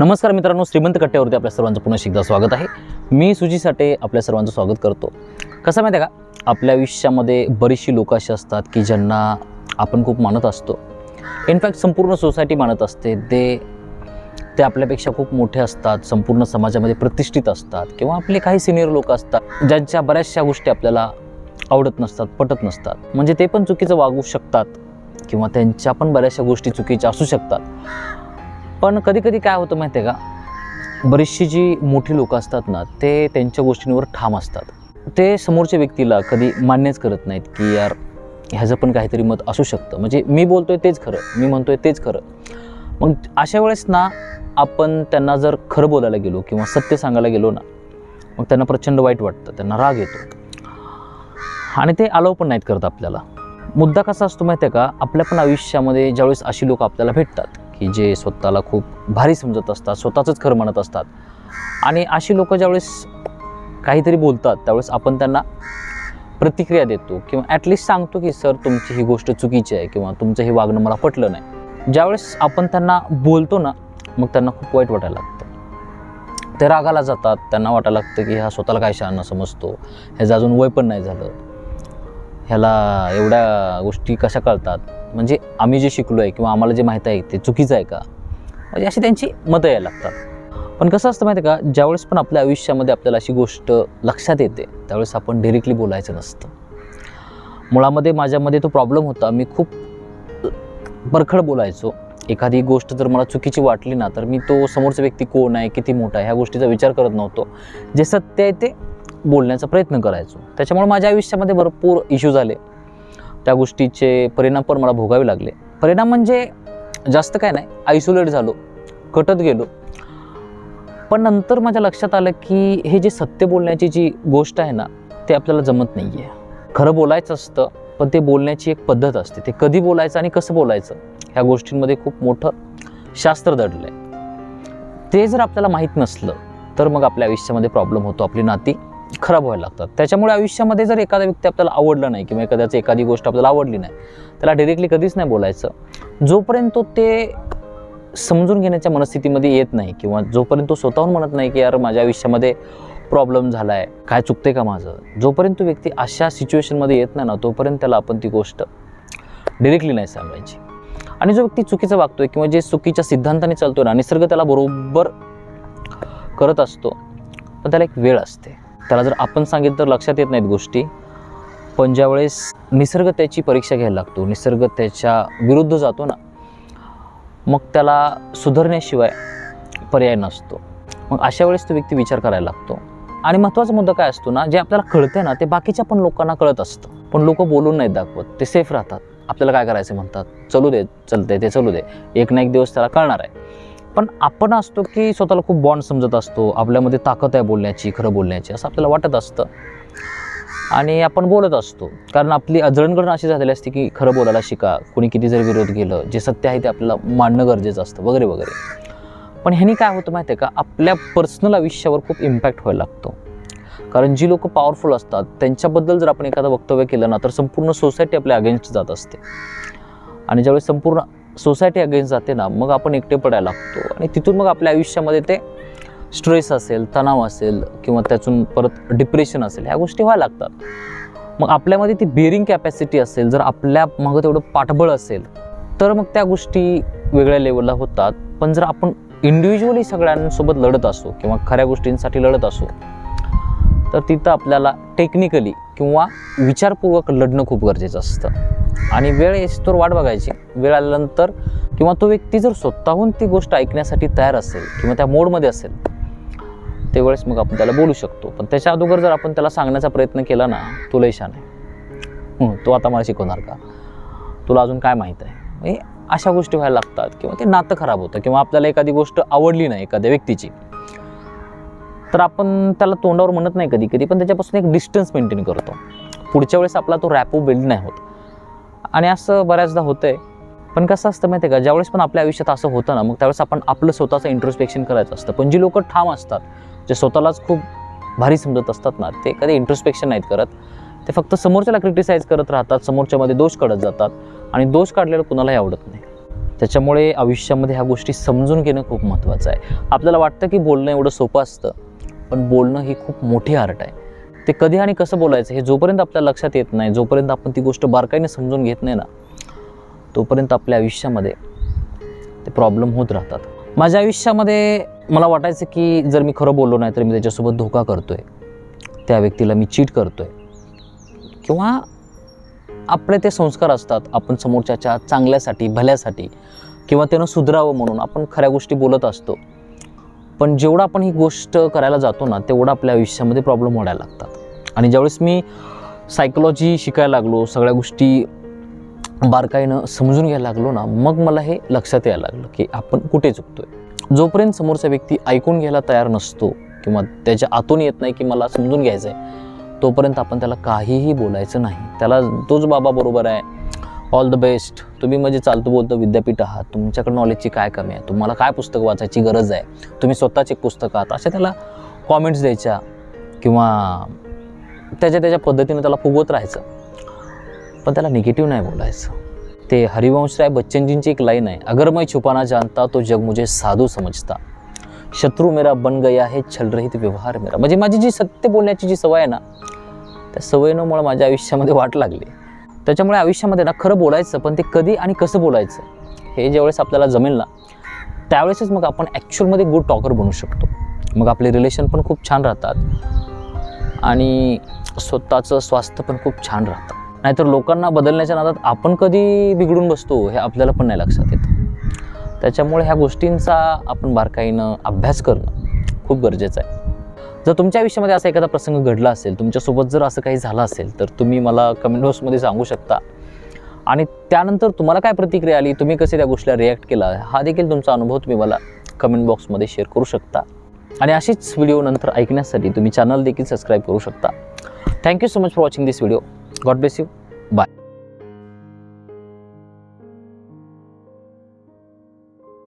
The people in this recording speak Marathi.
नमस्कार मित्रांनो श्रीमंत कट्ट्यावरती आपल्या सर्वांचं पुन्हा एकदा स्वागत आहे. मी सुजी साठे आपल्या सर्वांचं स्वागत करतो. कसं माहिती आहे का? आपल्या आयुष्यामध्ये बरीचशी लोक अशी असतात की ज्यांना आपण खूप मानत असतो. इनफॅक्ट संपूर्ण सोसायटी मानत असते. ते ते आपल्यापेक्षा खूप मोठे असतात संपूर्ण समाजामध्ये प्रतिष्ठित असतात किंवा आपले काही सिनियर लोक असतात ज्यांच्या बऱ्याचशा गोष्टी आपल्याला आवडत नसतात पटत नसतात. म्हणजे ते पण चुकीचं वागू शकतात किंवा त्यांच्या पण बऱ्याचशा गोष्टी चुकीच्या असू शकतात. पण कधी कधी काय होतं माहिती आहे का? बरीचशी जी मोठी लोक असतात ना ते त्यांच्या गोष्टींवर ठाम असतात. ते समोरच्या व्यक्तीला कधी मान्यच करत नाहीत की यार ह्याचं पण काहीतरी मत असू शकतं. म्हणजे मी बोलतोय तेच खरं मी म्हणतोय तेच खरं. मग अशा वेळेस ना आपण त्यांना जर खरं बोलायला गेलो किंवा सत्य सांगायला गेलो ना मग त्यांना प्रचंड वाईट वाटतं त्यांना राग येतो. आणि ते अलाव पण नाहीत करत आपल्याला. मुद्दा कसा असतो माहिती आहे का? आपल्या पण आयुष्यामध्ये ज्यावेळेस अशी लोक आपल्याला भेटतात की जे स्वतःला खूप भारी समजत असतात स्वतःचंच खरं म्हणत असतात. आणि अशी लोक ज्यावेळेस काहीतरी बोलतात त्यावेळेस आपण त्यांना प्रतिक्रिया देतो किंवा ॲटलिस्ट सांगतो की सर तुमची ही गोष्ट चुकीची आहे किंवा तुमचं हे वागणं मला पटलं नाही. ज्यावेळेस आपण त्यांना बोलतो ना मग त्यांना खूप वाईट वाटायला लागतं. ते रागाला जातात त्यांना वाटायला लागतं की हा स्वतःला काय शहाणा समजतो? ह्याचं अजून वय पण नाही झालं. ह्याला एवढ्या गोष्टी कशा कळतात? म्हणजे आम्ही जे शिकलो आहे किंवा आम्हाला जे माहीत आहे ते चुकीचं आहे का? म्हणजे अशी त्यांची मतं यायला लागतात. पण कसं असतं माहिती आहे का? ज्यावेळेस पण आपल्या आयुष्यामध्ये आपल्याला अशी गोष्ट लक्षात येते त्यावेळेस आपण डिरेक्टली बोलायचं नसतं. मुळामध्ये माझ्यामध्ये तो प्रॉब्लेम होता. मी खूप परखड बोलायचो. एखादी गोष्ट जर मला चुकीची वाटली ना तर मी तो समोरचा व्यक्ती कोण आहे किती मोठा आहे ह्या गोष्टीचा विचार करत नव्हतो. जे सत्य आहे ते बोलण्याचा प्रयत्न करायचो. त्याच्यामुळे माझ्या आयुष्यामध्ये भरपूर इश्यू झाले. त्या गोष्टीचे परिणाम पण मला भोगावे लागले. परिणाम म्हणजे जास्त काय नाही आयसोलेट झालो कटत गेलो. पण नंतर माझ्या लक्षात आलं की हे जे सत्य बोलण्याची जी गोष्ट आहे ना ते आपल्याला जमत नाही आहे खरं बोलायचं असतं पण ते बोलण्याची एक पद्धत असते. ते कधी बोलायचं आणि कसं बोलायचं ह्या गोष्टींमध्ये खूप मोठं शास्त्र दडलं आहे ते जर आपल्याला माहीत नसलं तर मग आपल्या आयुष्यामध्ये प्रॉब्लेम होतो आपली नाती. खराब व्हायला लागतात. त्याच्यामुळे आयुष्यामध्ये जर एखादा व्यक्ती आपल्याला आवडला नाही किंवा एखाद्याचं एखादी गोष्ट आपल्याला आवडली नाही त्याला डिरेक्टली कधीच नाही बोलायचं. जोपर्यंत तो ते समजून घेण्याच्या मनस्थितीमध्ये येत नाही किंवा जोपर्यंत तो स्वतःहून म्हणत नाही की यार माझ्या आयुष्यामध्ये प्रॉब्लेम झाला आहे काय चुकते का माझं? जोपर्यंत व्यक्ती अशा सिच्युएशनमध्ये येत नाही ना तोपर्यंत त्याला आपण ती गोष्ट डिरेक्टली नाही सांगायची. आणि जो व्यक्ती चुकीचं वागतोय किंवा जे चुकीच्या सिद्धांताने चालतोय ना निसर्ग त्याला बरोबर करत असतो पण त्याला एक वेळ असते. त्याला जर आपण सांगितलं तर लक्षात येत नाहीत गोष्टी. पण ज्यावेळेस निसर्ग त्याची परीक्षा घ्यायला लागतो निसर्ग त्याच्या विरुद्ध जातो ना मग त्याला सुधारण्याशिवाय पर्याय नसतो. मग अशा वेळेस तो व्यक्ती विचार करायला लागतो. आणि महत्त्वाचा मुद्दा काय असतो ना जे आपल्याला कळतंय ना ते बाकीच्या पण लोकांना कळत असतं. पण लोक बोलून नाहीत दाखवत ते सेफ राहतात. आपल्याला काय करायचं म्हणतात? चलू दे चलते ते चलू दे. एक ना एक दिवस त्याला कळणार आहे. पण आपण असतो की स्वतःला खूप बॉन्ड समजत असतो आपल्यामध्ये ताकद आहे बोलण्याची खरं बोलण्याची असं आपल्याला वाटत असतं. आणि आपण बोलत असतो. कारण आपली अजळणगडण अशी झालेली असते की खरं बोलायला शिका कोणी किती जर विरोध केलं जे सत्य आहे ते आपल्याला मांडणं गरजेचं असतं वगैरे वगैरे. पण ह्यानी काय होतं माहिती आहे का? आपल्या पर्सनल आयुष्यावर खूप इम्पॅक्ट व्हायला लागतो. कारण जी लोक पॉवरफुल असतात त्यांच्याबद्दल जर आपण एखादं वक्तव्य केलं ना तर संपूर्ण सोसायटी आपल्या अगेन्स्ट जात असते. आणि ज्यावेळेस संपूर्ण सोसायटी अगेन्स्ट जाते ना मग आपण एकटे पडायला लागतो. आणि तिथून मग आपल्या आयुष्यामध्ये ते स्ट्रेस असेल तणाव असेल किंवा त्यातून परत डिप्रेशन असेल ह्या गोष्टी व्हायला लागतात. मग आपल्यामध्ये ती बेरिंग कॅपॅसिटी असेल जर आपल्या मागं तेवढं पाठबळ असेल तर मग त्या गोष्टी वेगळ्या लेवलला होतात. पण जर आपण इंडिव्हिज्युअली सगळ्यांसोबत लढत असो किंवा खऱ्या गोष्टींसाठी लढत असो तर तिथं आपल्याला टेक्निकली किंवा विचारपूर्वक लढणं खूप गरजेचं असतं. आणि वेळ येस्तोर वाट बघायची. वेळ आल्यानंतर किंवा तो व्यक्ती जर स्वतःहून ती गोष्ट ऐकण्यासाठी तयार असेल किंवा त्या मोडमध्ये असेल त्यावेळेस मग आपण त्याला बोलू शकतो. पण त्याच्या अगोदर जर आपण त्याला सांगण्याचा प्रयत्न केला ना तुला शान आहे. तो आता मला शिकवणार का? तुला अजून काय माहीत आहे? म्हणजे अशा गोष्टी व्हायला लागतात किंवा ते नातं खराब होतं किंवा आपल्याला एखादी गोष्ट आवडली नाही एखाद्या व्यक्तीची. तर आपण त्याला तोंडावर म्हणत नाही कधी कधी पण त्याच्यापासून एक डिस्टन्स मेंटेन करतो. पुढच्या वेळेस आपला तो रॅपो बिल्ड नाही होत. आणि असं बऱ्याचदा होतं आहे पण कसं असतं माहिती आहे का ज्यावेळेस पण आपल्या आयुष्यात असं होतं ना मग त्यावेळेस आपण आपलं स्वतःचं इंट्रोस्पेक्शन करायचं असतं. पण जी लोकं ठाम असतात जे स्वतःलाच खूप भारी समजत असतात ना ते कधी इंट्रोस्पेक्शन नाहीत करत. ते फक्त समोरच्याला क्रिटिसाईज करत राहतात समोरच्यामध्ये दोष काढत जातात आणि दोष काढलेलं कुणालाही आवडत नाही. त्याच्यामुळे आयुष्यामध्ये ह्या गोष्टी समजून घेणं खूप महत्त्वाचं आहे. आपल्याला वाटतं की बोलणं एवढं सोपं असतं पण बोलणं ही खूप मोठी आर्ट आहे. ते कधी आणि कसं बोलायचं हे जोपर्यंत आपल्या लक्षात येत नाही जोपर्यंत आपण ती गोष्ट बारकाईने समजून घेत नाही ना तोपर्यंत आपल्या आयुष्यामध्ये ते प्रॉब्लेम होत राहतात. माझ्या आयुष्यामध्ये मला वाटायचं की जर मी खरं बोललो नाही तर मी त्याच्यासोबत धोका करतो आहे त्या व्यक्तीला मी चीट करतो आहे किंवा आपले ते संस्कार असतात आपण समोरच्याच्या चांगल्यासाठी भल्यासाठी किंवा त्यानं सुधरावं म्हणून आपण खऱ्या गोष्टी बोलत असतो. पण जेवढं आपण ही गोष्ट करायला जातो ना तेवढं आपल्या आयुष्यामध्ये प्रॉब्लेम व्हायला लागतात. आणि ज्यावेळेस मी सायकोलॉजी शिकायला लागलो सगळ्या गोष्टी बारकाईनं समजून घ्यायला लागलो ना मग मला हे लक्षात यायला लागलं की आपण कुठे चुकतो आहे जोपर्यंत समोरचा व्यक्ती ऐकून घ्यायला तयार नसतो किंवा त्याच्या आतून येत नाही की मला समजून घ्यायचं आहे तोपर्यंत आपण त्याला काहीही बोलायचं नाही. त्याला तोच बाबा बरोबर आहे. ऑल द बेस्ट तुम्ही म्हणजे चालतो बोलतो विद्यापीठ आहात. तुमच्याकडे नॉलेजची काय कमी आहे? तुम्हाला काय पुस्तक वाचायची गरज आहे? तुम्ही स्वतःचे एक पुस्तक आहात. अशा त्याला कॉमेंट्स द्यायच्या किंवा त्याच्या त्याच्या पद्धतीने त्याला फुगवत राहायचं. पण त्याला निगेटिव्ह नाही बोलायचं. ते हरिवंशराय बच्चनजींची एक लाईन आहे. अगर मैं छुपाना जानता तो जग मुझे साधू समजता शत्रू मेरा बन गया हे छलरहित व्यवहार मेरा. म्हणजे माझी जी सत्य बोलण्याची जी सवय आहे ना त्या सवयीनं मला माझ्या आयुष्यामध्ये वाट लागली. त्याच्यामुळे आयुष्यामध्ये ना खरं बोलायचं पण ते कधी आणि कसं बोलायचं हे ज्यावेळेस आपल्याला जमेल ना त्यावेळेसच मग आपण ॲक्च्युअलमध्ये गुड टॉकर बनू शकतो. मग आपले रिलेशन पण खूप छान राहतात आणि स्वतःचं स्वास्थ्य पण खूप छान राहतं. नाहीतर लोकांना बदलण्याच्या नादात आपण कधी बिघडून बसतो हे आपल्याला पण नाही लक्षात येत. त्याच्यामुळे ह्या गोष्टींचा आपण बारकाईनं अभ्यास करणं खूप गरजेचं आहे. जर तुमच्या आयुष्यामध्ये असा एखादा प्रसंग घडला असेल तुमच्यासोबत जर असं काही झालं असेल तर तुम्ही मला कमेंट बॉक्समध्ये सांगू शकता. आणि त्यानंतर तुम्हाला काय प्रतिक्रिया आली तुम्ही कसे त्या गोष्टीला रिॲक्ट केला हा देखील तुमचा अनुभव तुम्ही मला कमेंट बॉक्समध्ये शेअर करू शकता. आणि अशीच व्हिडिओ नंतर ऐकण्यासाठी तुम्ही चॅनल देखील सबस्क्राईब करू शकता. Thank you so much for watching this video God bless you